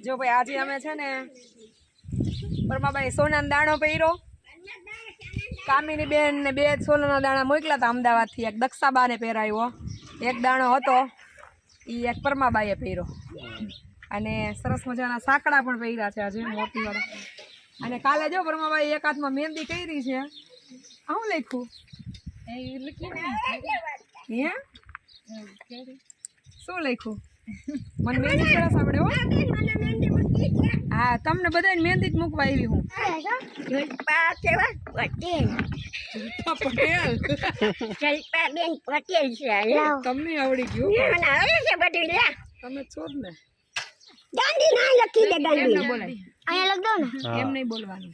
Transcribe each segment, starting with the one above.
જો ભાઈ આજે અમે છે ને પરમાભાઈ સોનાનો દાણો પહેર્યો. કામિની બેન ને બે સોનાના દાણા મોકલા હતા અમદાવાદથી. એક દક્ષાબાને પહેરાયો એક દાણો હતો એ એક પરમાબાઈએ પહેર્યો. અને સરસ મજાના સાંકડા પણ પહેર્યા છે આજે મોતીવાળા. અને કાલે જો પરમાબાઈ એક હાથમાં મહેંદી કરી છે. આવું લખ્યું? હે? શું લખ્યું? મને મહેંદી સરસ આવડે હો. હા તમને બધાને મહેંદી જ મૂકવા આવી હું. પટેલ તમને આવડી ગયું? તમે છો જ ને. એમ ન બોલાય. એમ નહીં બોલવાનું.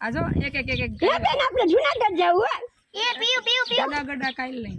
આ જો એક એક એક એક. ગડા ગડા કાઈ લઈ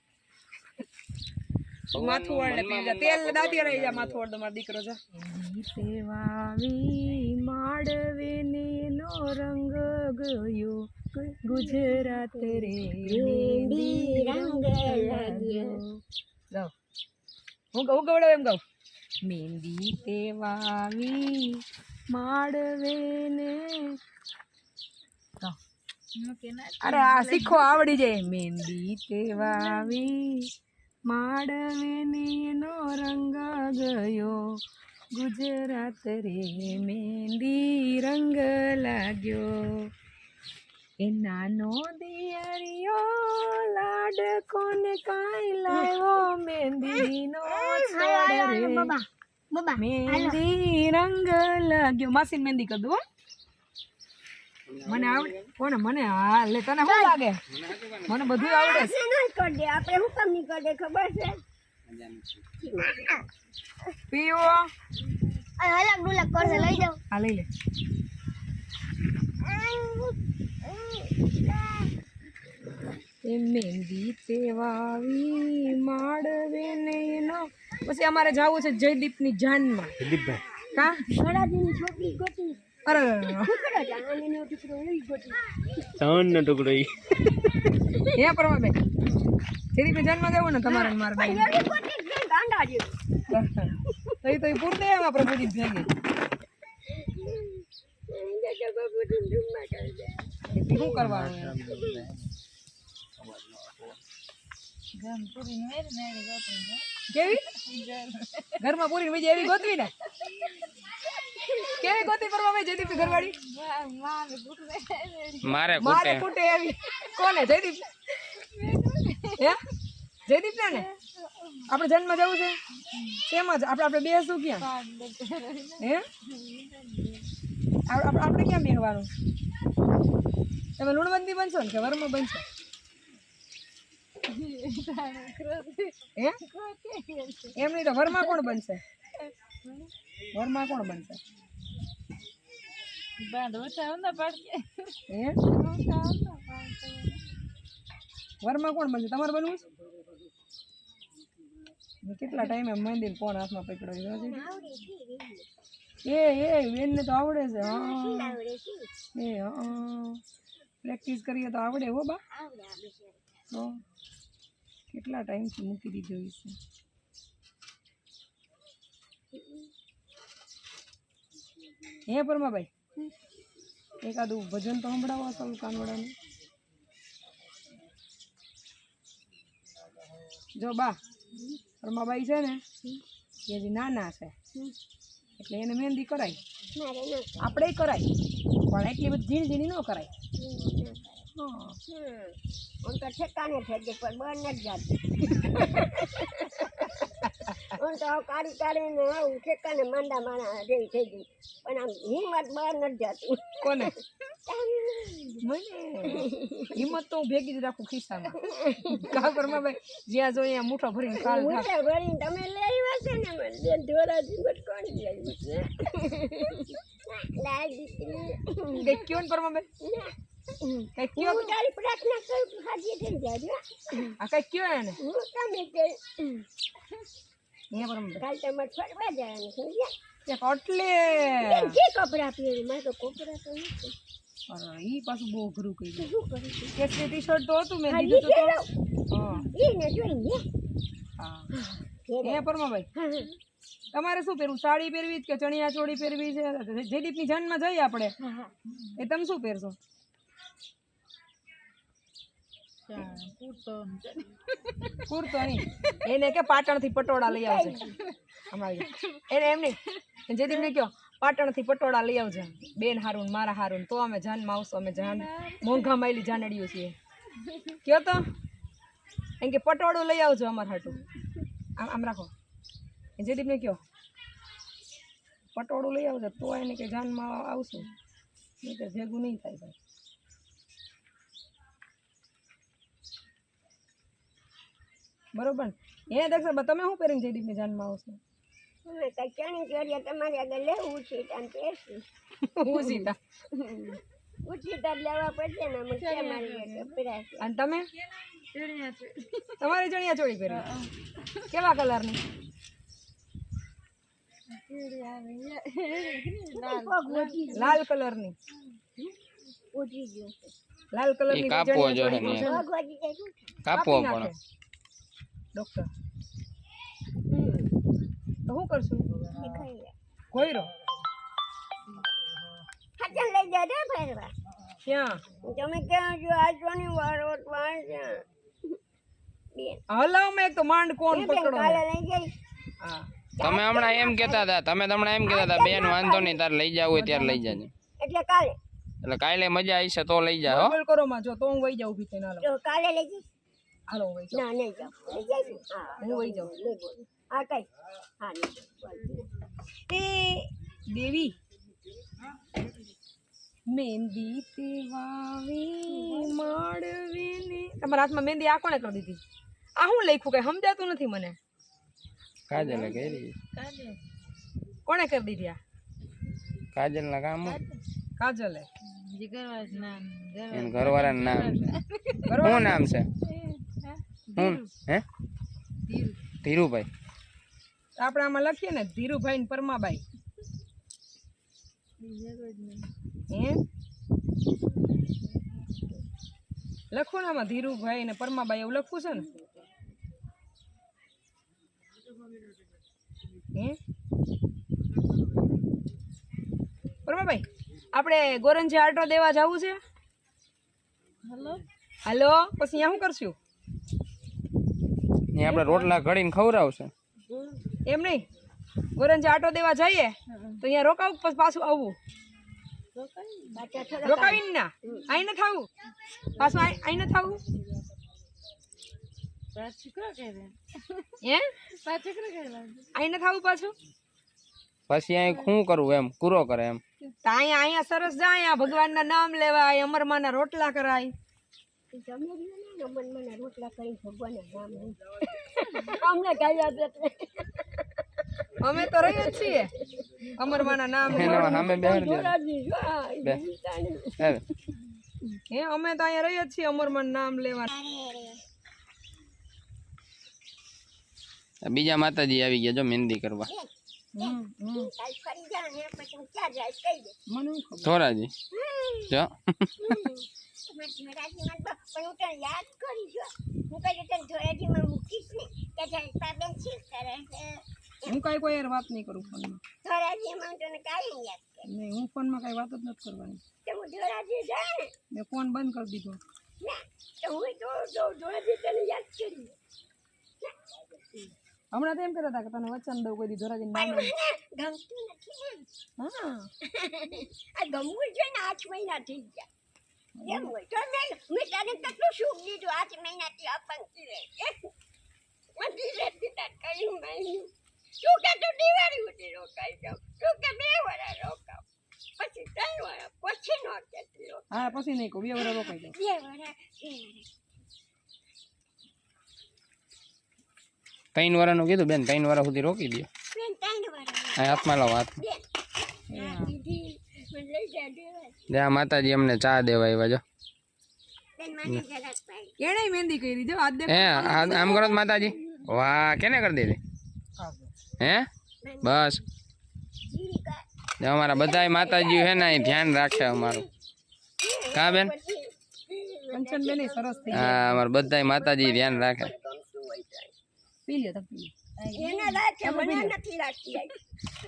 માથું વાળે પી જા તેલ દાતી રહી જા માથું વાળો મારો દીકરો જા. વાવી માડવે ને નો રંગ ગયો. ગુજરાત રે મહેંદી રંગ લાગ્યો. હું ગઉ ગવડાવ એમ ગઉ મહેંદી તે વાવી માડવે ને અરે આ શીખો આવડી જાય. મહેંદી તે વાવી માડવે નો રંગ ગયો. ગુજરાત રે મહેંદી રંગ લાગ્યો. એ નાનો દિયરિયો લાડ કોને કાંઈ લાવ્યો? મહેંદી નો મહેંદી રંગ લાગ્યો. માસી મહેંદી કર. મને આવડે? કોને? મને? હા લે તને શું લાગે? મને બધું આવડે. છે? પીવો હા લઈ લે. એ મહેંદી તે વાવી માડવે નૈનો પછી અમારે જવું છે જયદીપની જાનમાં. દિલીપભાઈ કા? અરે. ત્રણ નો ટુકડો ઈ હે પરમાબેન જયદીપની જાનમાં જવું ને તમારે ને મારે ભાઈ તો એ તો એ પૂરતે એમાં પ્રભુજી ભેગી. શું કરવાનું કેવી? ઘરમાં પૂરી બીજી એવી ગોતવી ને? કેવી ગોતી પરવા ભાઈ જયદીપ ઘરવાળી? મારે મારે કુટે એવી. કોને? જયદીપ? હે? જયદીપ ને? આપણે જન્મ જવું છે? કેમ જ? આપણે આપણે બેસું ક્યાં? હે? આપ- આપ- આપણે ક્યાં બેહવાનું? તમે લુણવંતી બનશો ને કે વર્મ બનશો? એમની તો વર્મા કોણ બનશે? વર્મા કોણ બનશે? વરમાં કોણ બનશે? તમારે બનવું છે? કેટલા ટાઈમે મંદિર કોણ હાથમાં પકડ્યો એ એ બેનને તો આવડે છે, હા. એ, હા. પ્રેક્ટિસ કરીએ તો આવડે, હો, બા. તો કેટલા ટાઈમથી મૂકી દીધો છે. હે, પરમાભાઈ? એકાદું ભજન તો સંભળાવો અસલ કાનવડાનું. જો બા રમાબાઈ છે ને એ હજી નાના છે. એટલે એને મહેંદી કરાય. આપણે કરાય પણ એટલી બધી ઝીણી ઝીણી ન કરાય. હા ઠેકાણે થઈ ગઈ પણ બંધ નથી જાતી. હું कारी કાઢી કાઢીને આવું ઠેકાણે માંડા માણા જેવી થઈ ગઈ. પણ આમ હિંમત બહાર નથી જાતી. કોને? મને? હિંમત તો ભેગી જ રાખું ખિસ્સામાં. કાકરમાં ભાઈ જ્યાં જોઈએ અહીંયા મુઠો ભરીને ખાલ મોટા ભરીને તમે લઈ આવ્યા છે ને મને ધોરાજી મત કોણ લઈ આવ્યું છે? લાલ દીકરી. ગઈ કયો ને પરમાભાઈ કઈ કયો હું તારી પ્રાર્થના કરું હાજી થઈ જાય આ કઈ કયો એને? હું તમે કે અહીંયા પરમાભાઈ કાલ તમારે ફરવા જવાનું સમજ્યા? એટલે જે કપડાં પહેરી મારે તો કપડાં તો નથી. ઈ પાછું બહુ અઘરું કર્યું. શું કરું છું? કેસરી ટી શર્ટ તો હતું મેં હા, દીધું તો ઈ તો હા. એને જોઈને હા. અહીંયા પરમાભાઈ હા, હા. તમારે શું પહેરવું? સાડી પહેરવી કે ચણિયા ચોળી પહેરવી છે? જયદીપની જન્મ જઈએ આપણે. હા, હા. એ તમે શું પહેરશો? કુર્તો એને કે પાટણથી પટોળા લઈ આવજે. અમારી એને એમ નહીં. જયદીપને કહો, પાટણથી પટોળા લઈ આવજે. બેન હારું મારા હારું તો અમે જાનમાં આવશું, અમે જાન મોંઘા માયલી જાનડીઓ છીએ. કયો તો, એમ કે પટોળું લઈ આવજો અમાર હાટું. આમ આમ રાખો. જયદીપને કહો, પટોળું લઈ આવજો તો એને કે જાનમાં આવશું. નહીં તો ભેગું નહીં થાય ભાઈ. બરોબર ને? એ દક્ષા તમે શું પહેરીને જયદીપની જાનમાં આવશો અમે ચણી ચોરિયા તમારી આગળ લેવું છે આમ પહેરશું. હું સીતા ઉછીતા લેવા પડશે ને અમે કેમ મારી કપડાં અને તમે? તમારે ચણિયા ચોળી પહેરવી. કેવા કલરની? લાલ. કલરની. લાલ કલરની થાય? કાપવો કાપી પણ. ડોક્ટર. તો શું કરશું? કોઈ રહો લે. લઈ જા ફેરવા. ક્યાં? તમે ક્યાં જો આ જોની વારો હલાવમાં તો માંડ કોણ પકડો? કાલે લઈ જઈશ. હા. તમે હમણાં એમ કહેતા હતા તમે હમણાં એમ કહેતા હતા બેન વાંધો નહીં તારે લઈ જાવ હોય ત્યારે લઈ જાજો. એટલે કાલે. એટલે કાલે મજા આવશે તો લઈ જાઓ હો. કરો માં જો તો હું વહી જાઉં થઈને કાલે લઈ જઈશ. હાલો હું વહી ના નહીં જાઉં હા હું વહી જાઉં હા કઈ હા. તે દેવી મહેંદી તે વાવી માળવીને તમારા હાથમાં મહેંદી આ કોણે કરી દીધી આ હું લખ્યું કઈ સમજાતું નથી મને કાજલ કરી કોણે કરી દીધી આ કાજલ ના કામ કાજલે ઘરવાળા નામ છે શું નામ છે શું હે? ધીરુભાઈ. આપણે આમાં લખીએ ને ધીરુભાઈ ને પરમાબાઈ. હે? લખો ને આમાં ધીરુભાઈ ને પરમાબાઈ એવું લખવું છે ને. હે? પરમાબાઈ આપણે ગોરંજી આટો દેવા જવું છે? હાલો પછી અહીંયા શું કરશું? ને આપણે રોટલા ઘડીને ખવડાવશે. એમ નહીં? ગોરંજી આટો દેવા જઈએ તો અહીંયા રોકાવું પછી પાછું આવવું? રોકાવી ના અહીં ન થાવું. પાછું અહીં ન થવું. ન પાછું? અહીં શું કરવું એમ? પૂરો કરે એમ. તો અહીંયા સરસ જાય અહીંયા ભગવાનના નામ લેવાય અમરમાના રોટલા કરાય. જમે અમે તો રહીએ છીએ અમરમાના નામ. હે અમે તો અહીંયા રહીએ છીએ અમરમાનું નામ લેવા બીજા માતાજી આવી ગયા જો મહેંદી કરવા ફરી જા હું ક્યાં જાય કહી દે મને શું ખબર? જો. ધોરાજીમાં તો પણ હું તને યાદ કરી જો. હું કઈ કાંઈ કોઈ યાર વાત નહીં કરું ફોનમાં. માં નહીં હું ફોનમાં કઈ વાત જ નથી કરવાની. મેં ફોન બંધ કરી દીધો. ના તો હું તો ધોરાજી યાદ કરી હમણાં તો એમ કરતા હતા કે તને વચન દઉં કોઈ દીધો ધોરાજીને નામ ગમતું નથી. હા આ ગમવું છે ને આઠ મહિના થઈ ગયા. એમ હોય તો મેં મેં તને કેટલું સુખ દીધું આઠ મહિનાથી અપંક્તિ રહે. મધી રહેતી તાર કઈ મહિનું તું કે તું દિવાળી ઉઠી રોકાઈ તું કે બે વરા રોકાવ પછી ત્રણ વરા પછી નો રોકાવ હા પછી નહીં કહું બે વર્ષ રોકાઈ જાઉં. બે વરા બે વરા ત્રણ વાળાનું કીધું બેન ત્રણ વાળા સુધી રોકી દો બેન ત્રણ વરા આ હાથમાં લાવો હાથમાં બેન હા દીદી મને લઈ જા દેવાય જ્યાં માતાજી અમને ચા દેવા આવ્યા જો બેન મને જરાક પાડી એણે મહેંદી કરી જો આજ દે હે આ- આમ કરો તો માતાજી વાહ કેને કરી દીધી હે બસ જો અમારા બધાય માતાજી છે ને એ ધ્યાન રાખે અમારું કા બેન કંચન બેન સરસ થઈ હા અમારા બધાય માતાજી ધ્યાન રાખે પી લ્યો તો પી એને રાખે મને નથી રાખતી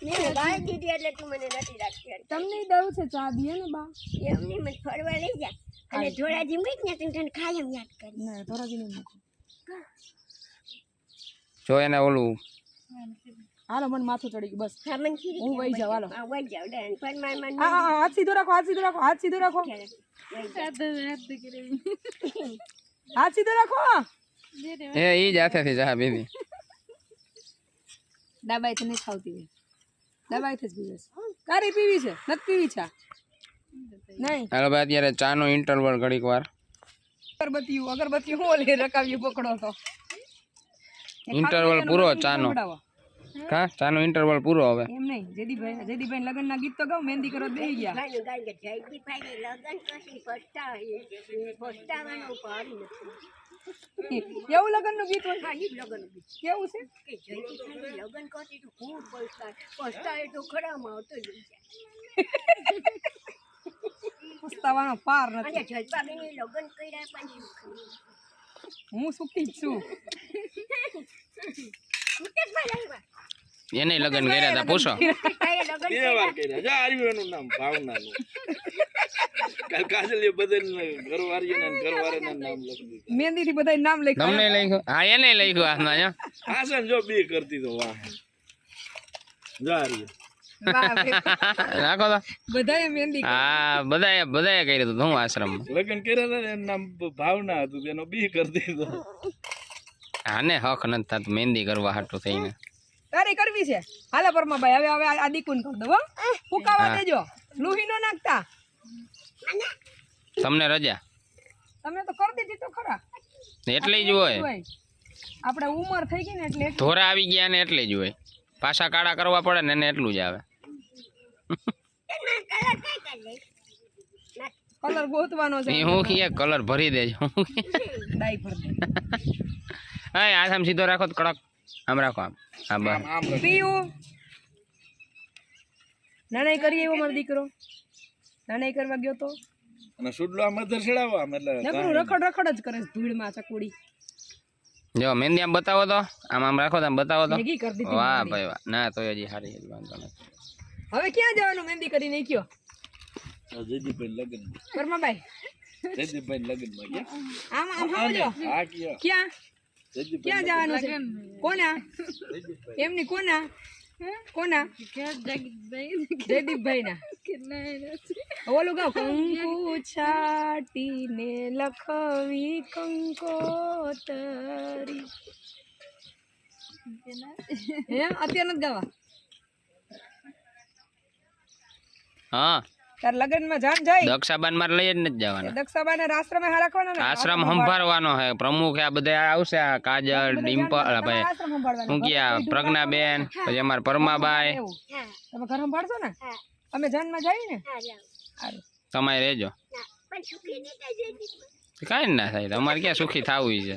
મેં ગાય દીધી એટલે તું મને નથી રાખતી તમને દઉં છે ચા દીએ ને બા. એમની મને ફરવા લઈ જા. અને ધોળાજી મૂક ને તું તને કાયમ યાદ કરી ના ધોરાજી નહીં મૂકો. જો એને ઓલું હાલો મને માથું ચડી ગયું બસ. હા વહી હાલો. હાથ સીધો રાખો હાથ સીધો રાખો હાથ સીધો રાખો. હાથ સીધો રાખો. એ ઈ જ હાથેથી જા બેબી દબાઈ તો નહીં ખાવતી હોય દબાઈ જ પીવે છે તારી પીવી છે? નથી પીવી ચા? નહીં. હાલો ભાઈ અત્યારે ચાનો ઇન્ટરવલ ઘડીક વાર. અગરબત્તીયું અગરબત્તી હું ઓલી રકાવ્યું પકડો તો? ઇન્ટરવલ પૂરો ચાનો. સંભળાવો. કા ચાનો ઇન્ટરવલ પૂરો હવે. એમ નહીં. જયદીપભાઈ જયદીપભાઈ લગ્ન ના ગીત તો ગાવ મહેંદી કરો બેહી ગયા. ભાઈનું ગાય કે જયદીપભાઈને લગન પછી પસ્તાય પસ્તાવાનો ભાર નથી. એવું લગ્નનું ગીત હોય? ઈ લગન કેવું છે? કે જયદીપભાઈને લગન કરતી તો ખૂબ પસ્તાય. પસ્તાય તો ખરામાં આવતો જ પસ્તાવાનો પાર નથી. અને જલપાબેને લગન કર્યા પણ હું સુખી છું. એને લગ્ન કર્યા હતા પૂછો. લગન બે વાર કર્યા. જા આવ્યું એનું નામ ભાવનાનું. કાલ કાજલીએ બધાને ઘરવાળીઓના ઘરવાળાના નામ લખી દીધું. મહેંદી થી બધા નામ લખ્યા. તમને લખ્યું? હા એને લખ્યું હાથમાં જો હાસન જો બે કરતી તો વાહ. જા રાખો તો. બધાએ મહેંદી હા બધાએ બધાએ કર્યું હતું હું આશ્રમ લગ્ન કર્યા હતા એનું નામ ભાવના હતું તેનો બી કરી દીધો આને હક નથી થતું મહેંદી કરવા હાટું થઈને. તારી કરવી છે? હાલે પરમાભાઈ હવે હવે આ દીકુન કર દો હો. ફૂકાવા દેજો. લુહી નો નાખતા. તમને રજા? તમે તો કરી દીધી તો ખરા. એટલે જ હોય. આપણે ઉંમર થઈ ગઈ ને એટલે ધોરા આવી ગયા ને એટલે જ હોય. પાછા કાળા કરવા પડે ને એને એટલું જ આવે. કલર ગોતવાનો છે હું કે કલર ભરી દેજો. ડાઈ ભર દે. હા આ આમ સીધો રાખો તો કડક. આમ રાખો આમ. બસ. પીયું નાનાઈ કરી એવો મારો દીકરો. નાનાઈ કરવા ગયો તો? અને સુડલો આમ અધર ચડાવો આમ એટલે નકરું રખડ રખડ જ કરે છે ધૂળમાં ચકુડી. જો મહેંદી આમ બતાવો તો. આમ આમ રાખો તો આમ બતાવો તો. ભેગી કરી દીધી વાહ ભાઈ વાહ. ના તો હજી હારી હેલ વાંધો નથી. હવે ક્યાં જવાનું? મહેંદી કરી નહીં કયો? જયદીપભાઈ લગ્ન. પરમાભાઈ જયદીપભાઈ લગ્નમાં ગયા. આમ આમ સમજો હા કયો? ક્યાં? જવાનું છે? કોના? એમની કોના? કોના? જયદીપભાઈ ના ઓલું ગાઉ કંકુ છાટીને લખવી કંકોતરી. હે? અત્યારે નથી ગાવા? હા. તાર લગ્નમાં જાણ જાય. દક્ષાબાન મારે લઈ જ નથી જવાના. દક્ષાબા ને આશ્રમે હા રાખવાના ને? આશ્રમ સંભાળવાનો હે. પ્રમુખ આ બધા આવશે આ કાજલ ડિમ્પલ ભાઈ શું કે આ પ્રજ્ઞાબેન પછી અમાર પરમાબાઈ. તમે ઘર સંભાળશો ને? અમે જાનમાં જઈએ ને? તમારે રહેજો. પણ સુખી નહીં થાય જયદીપ કાંઈ જ ના થાય. તમારે ક્યાં સુખી થવું છે?